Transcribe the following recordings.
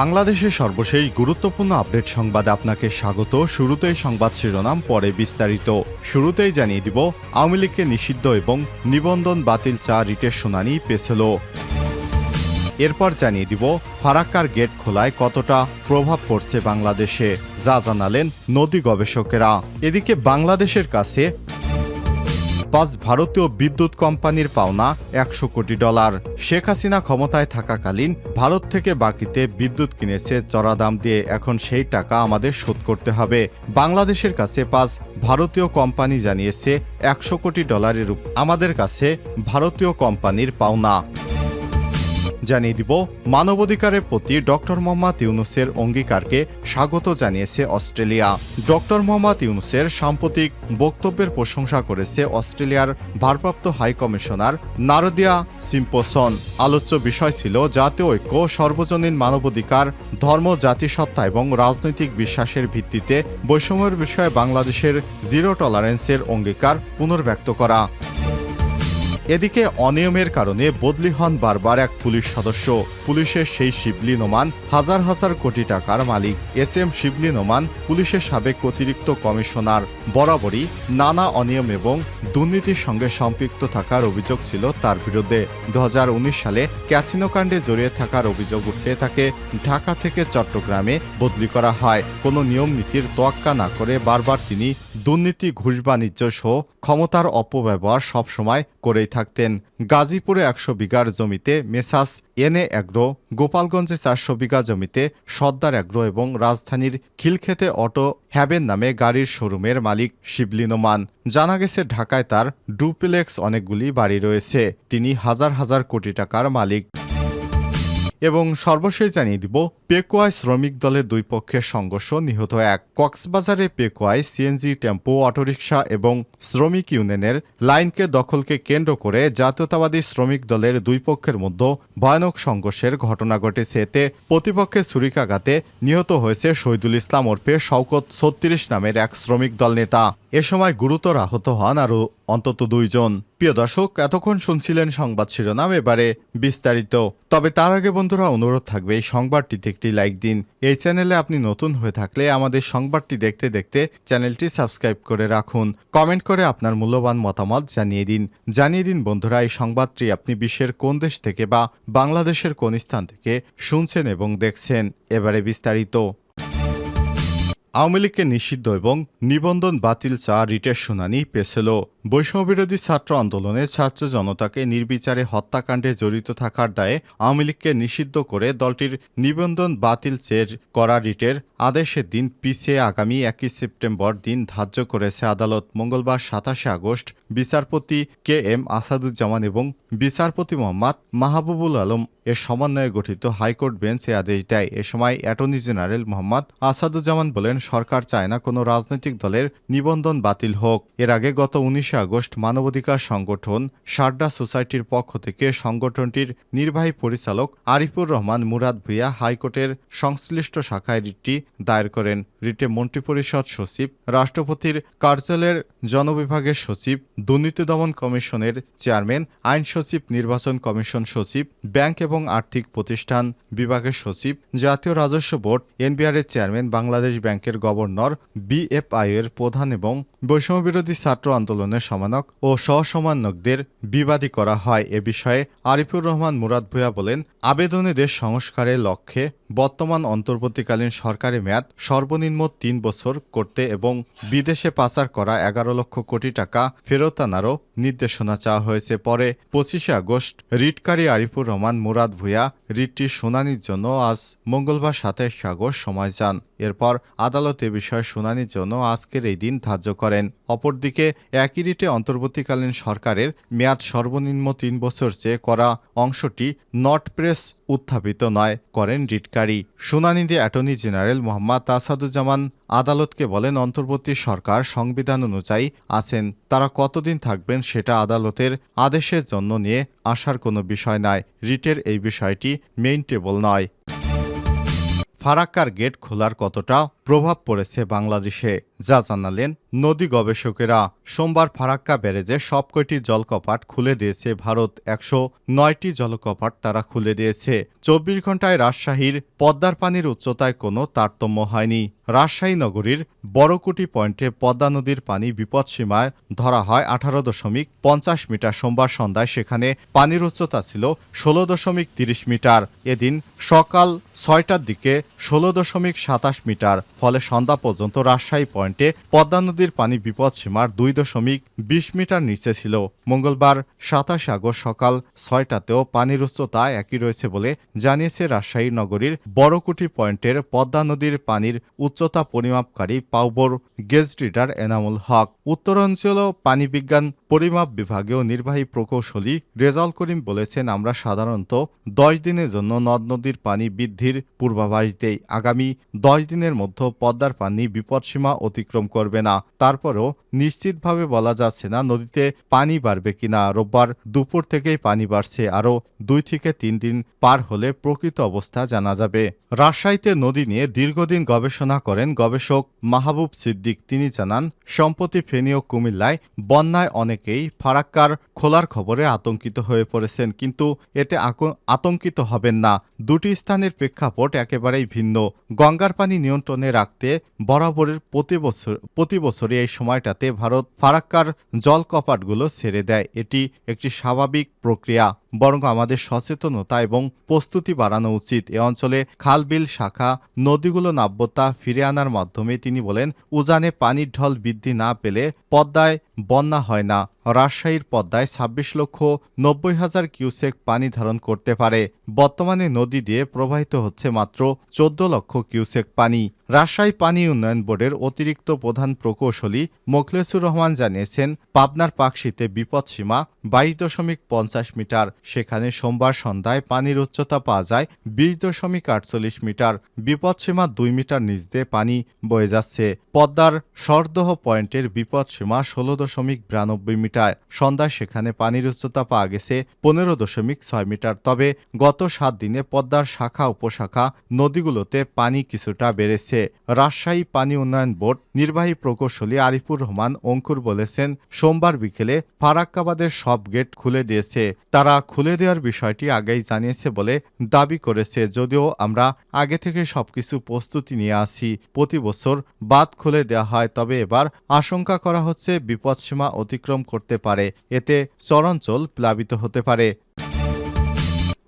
বাংলাদেশের সর্বশেষ গুরুত্বপূর্ণ আপডেট সংবাদে আপনাকে স্বাগত। শুরুতেই সংবাদ শিরোনাম, পরে বিস্তারিত। শুরুতেই জানিয়ে দিব, আওয়ামী লীগকে নিষিদ্ধ এবং নিবন্ধন বাতিল চা রিটের শুনানি পেছিল। এরপর জানিয়ে দিব, ফারাক্কার গেট খোলায় কতটা প্রভাব পড়ছে বাংলাদেশে। যা জানালেন নদী গবেষকেরা। এদিকে বাংলাদেশের কাছে পাঁচ ভারতীয় বিদ্যুৎ কোম্পানির পাওনা একশো কোটি ডলার। শেখ হাসিনা ক্ষমতায় থাকাকালীন ভারত থেকে বাকিতে বিদ্যুৎ কিনেছে চড়া দাম দিয়ে। এখন সেই টাকা আমাদের শোধ করতে হবে। বাংলাদেশের কাছে পাঁচ ভারতীয় কোম্পানি জানিয়েছে একশো কোটি ডলারের আমাদের কাছে ভারতীয় কোম্পানির পাওনা। জানিয়ে দিব, মানবাধিকারের প্রতি ডক্টর মোহাম্মদ ইউনুসের অঙ্গীকারকে স্বাগত জানিয়েছে অস্ট্রেলিয়া। ডক্টর মোহাম্মদ ইউনুসের সাম্প্রতিক বক্তব্যের প্রশংসা করেছে অস্ট্রেলিয়ার ভারপ্রাপ্ত হাই কমিশনার নারদিয়া সিম্পোসন। আলোচ্য বিষয় ছিল জাতীয় ঐক্য, সর্বজনীন মানবাধিকার, ধর্ম, জাতিসত্তা এবং রাজনৈতিক বিশ্বাসের ভিত্তিতে বৈষম্যের বিষয়ে বাংলাদেশের জিরো টলারেন্সের অঙ্গীকার পুনর্ব্যক্ত করা। এদিকে অনিয়মের কারণে বদলি হন বারবার এক পুলিশ সদস্য। পুলিশের সেই শিবলি নোমান হাজার হাজার কোটি টাকার মালিক। এস এম শিবলি নোমান পুলিশের সাবেক অতিরিক্ত কমিশনার। বরাবরই নানা অনিয়ম এবং দুর্নীতির সঙ্গে সম্পৃক্ত থাকার অভিযোগ ছিল তার বিরুদ্ধে। দু হাজার উনিশ সালে ক্যাসিনো কাণ্ডে জড়িয়ে থাকার অভিযোগ উঠতে তাকে ঢাকা থেকে চট্টগ্রামে বদলি করা হয়। কোনো নিয়ম নীতির তোয়াক্কা না করে বারবার তিনি দুর্নীতি, ঘুষ বাণিজ্য সহ ক্ষমতার অপব্যবহার সবসময় করেই থাকতেন গাজীপুরে একশো বিঘার জমিতে মেসাস, এনে অ্যাগ্রো, গোপালগঞ্জে চারশো বিঘা জমিতে সর্দার অ্যাগ্রো এবং রাজধানীর খিলক্ষেতে অটো হ্যাবেন নামে গাড়ির শোরুমের মালিক শিবলিনোমান। জানা গেছে, ঢাকায় তার ডুপ্লেক্স অনেকগুলি বাড়ি রয়েছে। তিনি হাজার হাজার কোটি টাকার মালিক। এবং সর্বশেষ জানিয়ে দিব, পেকোয়ায় শ্রমিক দলের দুই পক্ষের সংঘর্ষ নিহত এক কক্সবাজারে পেকোয়ায় সিএনজি, টেম্পো, অটোরিকশা এবং শ্রমিক ইউনিয়নের লাইনকে দখলকে কেন্দ্র করে জাতীয়তাবাদী শ্রমিক দলের দুই পক্ষের মধ্যে ভয়ানক সংঘর্ষের ঘটনা ঘটেছে। এতে প্রতিপক্ষের ছুরিকাঘাতে নিহত হয়েছে শহীদুল ইসলাম ওরফে শওকত ছত্রিশ নামের এক শ্রমিক দল নেতা। এ সময় গুরুতর আহত হন আরও অন্তত দুইজন। প্রিয় দর্শক, এতক্ষণ শুনছিলেন সংবাদ শিরোনাম, এবারে বিস্তারিত। তবে তার আগে বন্ধুরা, অনুরোধ থাকবে এই সংবাদটিতে একটি লাইক দিন। এই চ্যানেলে আপনি নতুন হয়ে থাকলে আমাদের সংবাদটি দেখতে দেখতে চ্যানেলটি সাবস্ক্রাইব করে রাখুন। কমেন্ট করে আপনার মূল্যবান মতামত জানিয়ে দিন। জানিয়ে দিন বন্ধুরা, এই সংবাদটি আপনি বিশ্বের কোন দেশ থেকে বা বাংলাদেশের কোন স্থান থেকে শুনছেন এবং দেখছেন। এবারে বিস্তারিত। আওয়ামী লীগকে নিষিদ্ধ এবং নিবন্ধন বাতিল চা রিটের শুনানি পেছিল। বৈষম্যবিরোধী ছাত্র আন্দোলনে ছাত্র জনতাকে নির্বিচারে হত্যাকাণ্ডে জড়িত থাকার দায়ে আওয়ামী লীগকে নিষিদ্ধ করে দলটির নিবন্ধন বাতিল চের করা রিটের আদেশের দিন পিছিয়ে আগামী একই সেপ্টেম্বর দিন ধার্য করেছে আদালত। মঙ্গলবার সাতাশে আগস্ট বিচারপতি কে এম আসাদুজ্জামান এবং বিচারপতি মোহাম্মদ মাহবুবুল আলম এর সমন্বয়ে গঠিত হাইকোর্ট বেঞ্চ এ আদেশ দেয়। এ সময় অ্যাটর্নি জেনারেল মোহাম্মদ আসাদুজ্জামান বলেন সরকার চায় না কোনো রাজনৈতিক দলের নিবন্ধন বাতিল হোক। এর আগে গত উনিশে আগস্ট মানবাধিকার সংগঠন সারডা সোসাইটির পক্ষ থেকে সংগঠনটির নির্বাহী পরিচালক আরিফুর রহমান মুরাদ ভুইয়া হাইকোর্টের সংশ্লিষ্ট শাখায় রিটটি দায়ের করেন। রিটে মন্ত্রিপরিষদ সচিব, রাষ্ট্রপতির কার্যালয়ের জনবিভাগের সচিব, দুর্নীতি দমন কমিশনের চেয়ারম্যান, আইন সচিব, নির্বাচন কমিশন সচিব, ব্যাংক এবং আর্থিক প্রতিষ্ঠান বিভাগের সচিব, জাতীয় রাজস্ব বোর্ড এনবিআর এর চেয়ারম্যান, বাংলাদেশ ব্যাংকের গভর্নর, বিএফআই এর প্রধান এবং বৈষম্যবিরোধী ছাত্র আন্দোলনের সমানক ও সহসমানকদের বিবাদী করা হয়। এ বিষয়ে আরিফুর রহমান মুরাদ ভূয়া বলেন, আবেদনে দেশ সংস্কারের লক্ষ্যে বর্তমান অন্তর্বর্তীকালীন সরকারি মেয়াদ সর্বনিম্ন তিন বছর করতে এবং বিদেশে পাচার করা এগারো লক্ষ কোটি টাকা ফেরত আনারও নির্দেশনা চাওয়া হয়েছে। পরে পঁচিশে আগস্ট রিটকারী আরিফুর রহমান, মুরাদ ভূয়া রিটটি শুনানির জন্য আজ মঙ্গলবার সাতাশ আগস্ট সময় যান এরপর আদালত এ বিষয়ে শুনানির জন্য আজকের এই দিন ধার্য করেন। অপরদিকে একই রিটে অন্তর্বর্তীকালীন সরকারের মেয়াদ সর্বনিম্ন তিন বছর চেয়ে করা অংশটি নট প্রেস উত্থাপিত নয়, করেন রিটকারী। শুনানিতে অ্যাটর্নি জেনারেল মোহাম্মদ আসাদুজ্জামান আদালতকে বলেন, অন্তর্বর্তী সরকার সংবিধান অনুযায়ী আছেন, তারা কতদিন থাকবেন সেটা আদালতের আদেশের জন্য নিয়ে আসার কোনো বিষয় নয় রিটের এই বিষয়টি মেইন টেবল নয়। ফারাক্কার গেট খোলার কতটা প্রভাব পড়েছে বাংলাদেশে। যা জানালেন নদী গবেষকেরা। সোমবার ফারাক্কা ব্যারেজে সবকটি জলকপাট খুলে দিয়েছে ভারত। একশো নয়টি জলকপাট তারা খুলে দিয়েছে। চব্বিশ ঘন্টায় রাজশাহীর পদ্মার পানির উচ্চতায় কোনো তারতম্য হয়নি। রাজশাহী নগরীর বড়কুটি পয়েন্টে পদ্মা নদীর পানি বিপদসীমায় ধরা হয় আঠারো দশমিক পঞ্চাশ মিটার। সোমবার সন্ধ্যায় সেখানে পানির উচ্চতা ছিল ষোলো দশমিক তিরিশ মিটার। এদিন সকাল ছয়টার দিকে ষোলো দশমিক সাতাশ মিটার ফলে সন্ধ্যা পর্যন্ত রাজশাহী পয়েন্টে পদ্মা নদীর পানি বিপদসীমার দুই দশমিক বিশ মিটার নিচে ছিল। মঙ্গলবার সাতাশে আগস্ট সকাল ছয়টাতেও পানির উচ্চতা একই রয়েছে বলে জানিয়েছে রাজশাহী নগরীর বড়কুটি পয়েন্টের পদ্মা নদীর পানির উচ্চতা পরিমাপকারী পাউবোর গেজ রিডার এনামুল হক। উত্তরাঞ্চল পানি বিজ্ঞান পরিমাপ বিভাগীয় নির্বাহী প্রকৌশলী রেজাল করিম বলেছেন, আমরা সাধারণত দশ দিনের জন্য নদ নদীর পানি বৃদ্ধির পূর্বাভাস দেই। আগামী দশ দিনের মধ্যে পদ্মার পানি বিপদসীমা অতিক্রম করবে না। তারপরও নিশ্চিতভাবে বলা যাচ্ছে না নদীতে পানি বাড়বে কিনা। রোববার দুপুর থেকেই পানি বাড়ছে। আরও দুই থেকে তিন দিন পার হলে প্রকৃত অবস্থা জানা যাবে। রাজশাহীতে নদী নিয়ে দীর্ঘদিন গবেষণা করেন গবেষক মাহবুব সিদ্দিক। তিনি জানান, সম্প্রতি ফেনী ও কুমিল্লায় বন্যায় অনেকেই ফারাক্কার খোলার খবরে আতঙ্কিত হয়ে পড়েছেন, কিন্তু এতে আতঙ্কিত হবেন না। দুটি স্থানের প্রেক্ষাপট একেবারেই ভিন্ন। গঙ্গার পানি নিয়ন্ত্রণে রাখতে বরাবরের প্রতি বছর প্রতি বছরই এই সময়টাতে ভারত ফারাক্কার জলকপাটগুলো ছেড়ে দেয়। এটি একটি স্বাভাবিক প্রক্রিয়া, বরং আমাদের সচেতনতা এবং প্রস্তুতি বাড়ানো উচিত। এ অঞ্চলে খালবিল শাখা নদীগুলো নাব্যতা ফিরে আনার মাধ্যমে তিনি বলেন, উজানে পানির ঢল বৃদ্ধি না পেলে পদ্মায় বন্যা হয় না। up. রাজশাহীর পদ্মায় ছাব্বিশ লক্ষ নব্বই হাজার কিউসেক পানি ধারণ করতে পারে। বর্তমানে নদী দিয়ে প্রবাহিত হচ্ছে মাত্র চোদ্দ লক্ষ কিউসেক পানি। রাজশাহী পানি উন্নয়ন বোর্ডের অতিরিক্ত প্রধান প্রকৌশলী মোখলেসুর রহমান জানিয়েছেন, পাবনার পাকশিতে বিপদসীমা বাইশ দশমিক পঞ্চাশ মিটার, সেখানে সোমবার সন্ধ্যায় পানির উচ্চতা পাওয়া যায় বিশ দশমিক আটচল্লিশ মিটার। বিপদসীমা দুই মিটার নিচ দিয়ে পানি বয়ে যাচ্ছে। পদ্মার সরদহ পয়েন্টের বিপদসীমা ষোলো দশমিক বিরানব্বই মিটার। সন্ধ্যায় সেখানে পানির উচ্চতা পাওয়া গেছে পনেরো দশমিক ছয় মিটার। তবে গত সাত দিনে পদ্মার শাখা, উপশাখা নদীগুলোতে পানি কিছুটা বেড়েছে। রাজশাহী পানি উন্নয়ন বোর্ড নির্বাহী প্রকৌশলী আরিফুর রহমান অঙ্কুর বলেছেন, সোমবার বিকেলে ফারাক্কাবাদের সব গেট খুলে দিয়েছে। তারা খুলে দেওয়ার বিষয়টি আগেই জানিয়েছে বলে দাবি করেছে। যদিও আমরা আগে থেকে সবকিছু প্রস্তুতি নিয়ে আসি প্রতি বছর বাদ খুলে দেওয়া হয়, তবে এবার আশঙ্কা করা হচ্ছে বিপদসীমা অতিক্রম করতে পারে। এতে চরাঞ্চল প্লাবিত হতে পারে।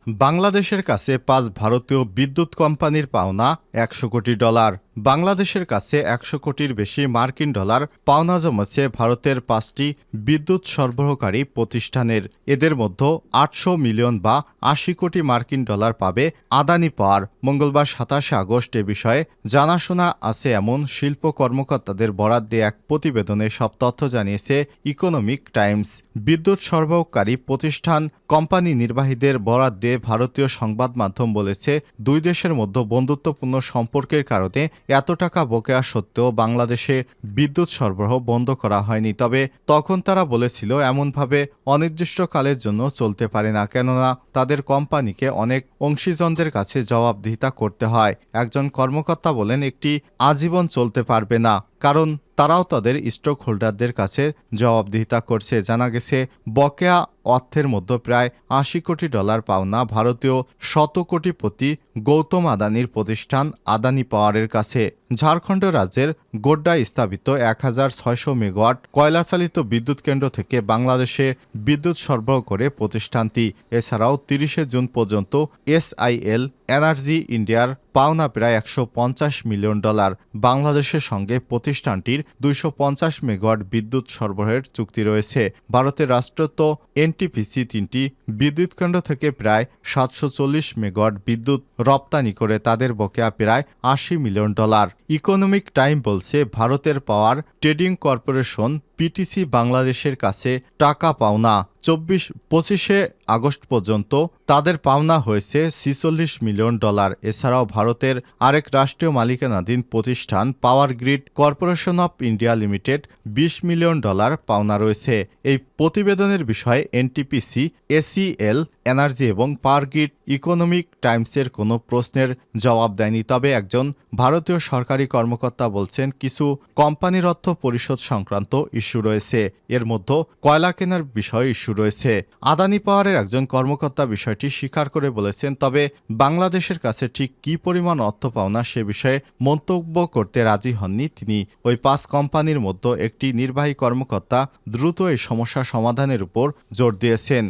বাংলাদেশের কাছে পাঁচ ভারতীয় বিদ্যুৎ কোম্পানির পাওনা একশো কোটি ডলার। বাংলাদেশের কাছে একশো কোটির বেশি মার্কিন ডলার পাওনা জমেছে ভারতের পাঁচটি বিদ্যুৎ সরবরাহকারী প্রতিষ্ঠানের। এদের মধ্যে আটশো মিলিয়ন বা আশি কোটি মার্কিন ডলার পাবে আদানি পাওয়ার। মঙ্গলবার সাতাশে আগস্ট এ বিষয়ে জানাশোনা আছে এমন শিল্প কর্মকর্তাদের বরাদ দিয়ে এক প্রতিবেদনে সব তথ্য জানিয়েছে ইকোনমিক টাইমস। বিদ্যুৎ সরবরাহকারী প্রতিষ্ঠান কোম্পানি নির্বাহীদের বরাদ দিয়ে ভারতীয় সংবাদ মাধ্যম বলেছে, দুই দেশের মধ্যে বন্ধুত্বপূর্ণ সম্পর্কের কারণে এত টাকা বকেয়া সত্ত্বেও বাংলাদেশে বিদ্যুৎ সরবরাহ বন্ধ করা হয়নি। তবে তখন তারা বলেছিল, এমনভাবে অনির্দিষ্টকালের জন্য চলতে পারে না, কেননা তাদের কোম্পানিকে অনেক অংশীজনদের কাছে জবাবদিহিতা করতে হয়। একজন কর্মকর্তা বলেন, একটি আজীবন চলতে পারবে না। কারণ তারাও তাদের স্টক হোল্ডারদের কাছে জবাবদিহিতা করছে। জানা গেছে, বকেয়া অর্থের মধ্যে প্রায় আশি কোটি ডলার পাওনা ভারতীয় শত কোটিপতি গৌতম আদানির প্রতিষ্ঠান আদানি পাওয়ারের কাছে। ঝাড়খণ্ড রাজ্যের গোড্ডায় স্থাপিত এক হাজার ছয়শো মেগাওয়াট কয়লাচালিত বিদ্যুৎ কেন্দ্র থেকে বাংলাদেশে বিদ্যুৎ সরবরাহ করে প্রতিষ্ঠানটি। এছাড়াও তিরিশে জুন পর্যন্ত এসআইএল এনার্জি ইন্ডিয়ার পাওনা প্রায় একশো পঞ্চাশ মিলিয়ন ডলার। বাংলাদেশের সঙ্গে প্রতিষ্ঠানটির দুইশো পঞ্চাশ মেগাওয়াট বিদ্যুৎ সরবরাহের চুক্তি রয়েছে। ভারতের রাষ্ট্রত এনটিপিসি তিনটি বিদ্যুৎ কেন্দ্র থেকে প্রায় সাতশো চল্লিশ মেগাওয়াট বিদ্যুৎ রপ্তানি করে তাদের বকেয়া প্রায় আশি মিলিয়ন ডলার। ইকোনমিক টাইম বলছে ভারতের পাওয়ার ট্রেডিং কর্পোরেশন পিটিসি বাংলাদেশের কাছে টাকা পাওনা। চব্বিশ পঁচিশে আগস্ট পর্যন্ত তাদের পাওনা হয়েছে ছিচল্লিশ মিলিয়ন ডলার। এছাড়াও ভারতের আরেক রাষ্ট্রীয় মালিকানাধীন প্রতিষ্ঠান power grid corporation of India limited বিশ মিলিয়ন ডলার পাওনা রয়েছে। এই প্রতিবেদনের বিষয়ে এনটিপিসি, এসিএল, এনার্জি এবং পাওয়ার গ্রিড ইকোনমিক টাইমসের কোনো প্রশ্নের জবাব দেয়নি। তবে একজন ভারতীয় সরকারি কর্মকর্তা বলছেন, কিছু কোম্পানির অর্থ পরিশোধ সংক্রান্ত ইস্যু রয়েছে। এর মধ্যে কয়লা কেনার বিষয়ে ইস্যু রয়েছে। আদানি পাওয়ারের একজন কর্মকর্তা বিষয়টি স্বীকার করে বলেছেন, তবে বাংলাদেশের কাছে ঠিক কি পরিমাণ অর্থ পাওনা সে বিষয়ে মন্তব্য করতে রাজি হননি। তিনি ওই পাঁচ কোম্পানির মধ্যে একটি নির্বাহী কর্মকর্তা দ্রুত এই সমস্যা সমাধানের উপর জোর দিয়েছেন।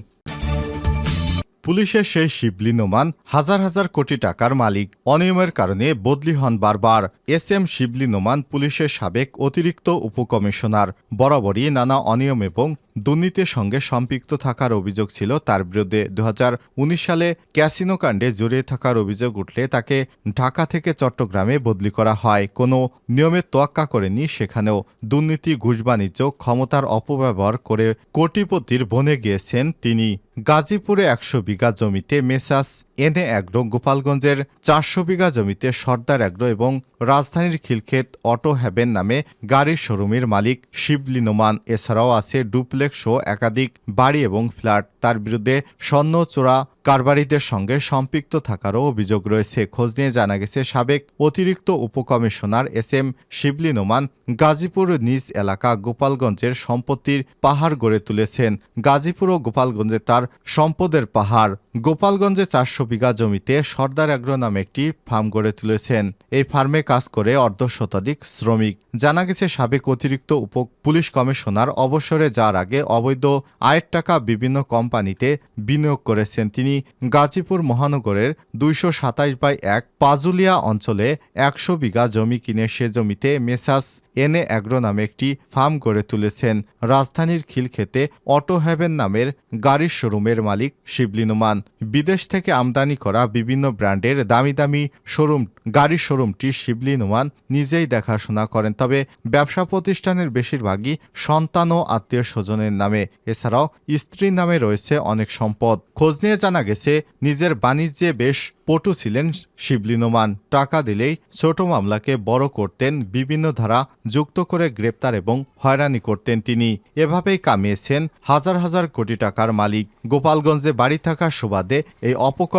পুলিশের সেই শিবলি নোমান হাজার হাজার কোটি টাকার মালিক। অনিয়মের কারণে বদলি হন বারবার। এস এম শিবলি নোমান পুলিশের সাবেক অতিরিক্ত উপকমিশনার। বরাবরই নানা অনিয়ম এবং দুর্নীতির সঙ্গে সম্পৃক্ত থাকার অভিযোগ ছিল তার বিরুদ্ধে। দু হাজার উনিশ সালে ক্যাসিনো কাণ্ডে জড়িয়ে থাকার অভিযোগ উঠলে তাকে ঢাকা থেকে চট্টগ্রামে বদলি করা হয়। কোনো নিয়মের তোয়াক্কা করেনি সেখানেও। দুর্নীতি, ঘুষ বাণিজ্য, ক্ষমতার অপব্যবহার করে কোটিপতির বনে গিয়েছেন তিনি। গাজীপুরে একশো বিঘা জমিতে মেসাস এনে অ্যাগ্রো গোপালগঞ্জের চারশো বিঘা জমিতে সর্দার অ্যাগ্রো এবং রাজধানীর খিলক্ষেত অটো হ্যাভেন নামে গাড়ির শোরুমের মালিক শিবলি নোমান। এছাড়াও আছে ডুপ্লেক্স ও একাধিক বাড়ি এবং ফ্ল্যাট। তার বিরুদ্ধে স্বর্ণ চোরা কারবারিদের সঙ্গে সম্পৃক্ত থাকারও অভিযোগ রয়েছে। খোঁজ নিয়ে জানা গেছে, সাবেক অতিরিক্ত উপকমিশনার এস এম শিবলি নোমান গাজীপুর নিজ এলাকা গোপালগঞ্জের সম্পত্তির পাহাড় গড়ে তুলেছেন। গাজীপুর ও গোপালগঞ্জে তার সম্পদের পাহাড়। গোপালগঞ্জে চারশো বিঘা জমিতে সর্দার অ্যাগ্রো নামে একটি ফার্ম গড়ে তুলেছেন। এই ফার্মে কাজ করে অর্ধ শতাধিক শ্রমিক। জানা গেছে, সাবেক অতিরিক্ত উপ পুলিশ কমিশনার অবসরে যাওয়ার আগে অবৈধ আয়ের টাকা বিভিন্ন কোম্পানিতে বিনিয়োগ করেছেন। তিনি গাজীপুর মহানগরের দুইশো সাতাশ বাই এক পাজুলিয়া অঞ্চলে একশো বিঘা জমি কিনে সে জমিতে মেসাস এনে অ্যাগ্রো নামে একটি ফার্ম গড়ে তুলেছেন। রাজধানীর খিলক্ষেতে অটো হ্যাভেন নামের গাড়ির শোরুমের মালিক শিবলি নোমান। বিদেশ থেকে আমদানি করা বিভিন্ন ব্র্যান্ডের দামি দামি শোরুম, গাড়ির শোরুমটি শিবলি নোমান নিজেই দেখাশোনা করেন। তবে ব্যবসা প্রতিষ্ঠানের বেশিরভাগই সন্তান ও আত্মীয় স্বজনের নামে। এছাড়াও স্ত্রীর নামে রয়েছে অনেক সম্পদ। খোঁজ নিয়ে জানা গেছে, নিজের বাণিজ্যে বেশ পটু ছিলেন শিবলি নোমান টাকা দিলেই ছোট মামলাকে বড় করতেন, বিভিন্ন ধারা যুক্ত করে গ্রেপ্তার এবং হয়রানি করতেন তিনি। এভাবেই কামিয়েছেন হাজার হাজার কোটি টাকার মালিক। গোপালগঞ্জে বাড়ি থাকার সুবাদে এই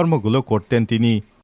অপকর্মগুলো করতেন তিনি।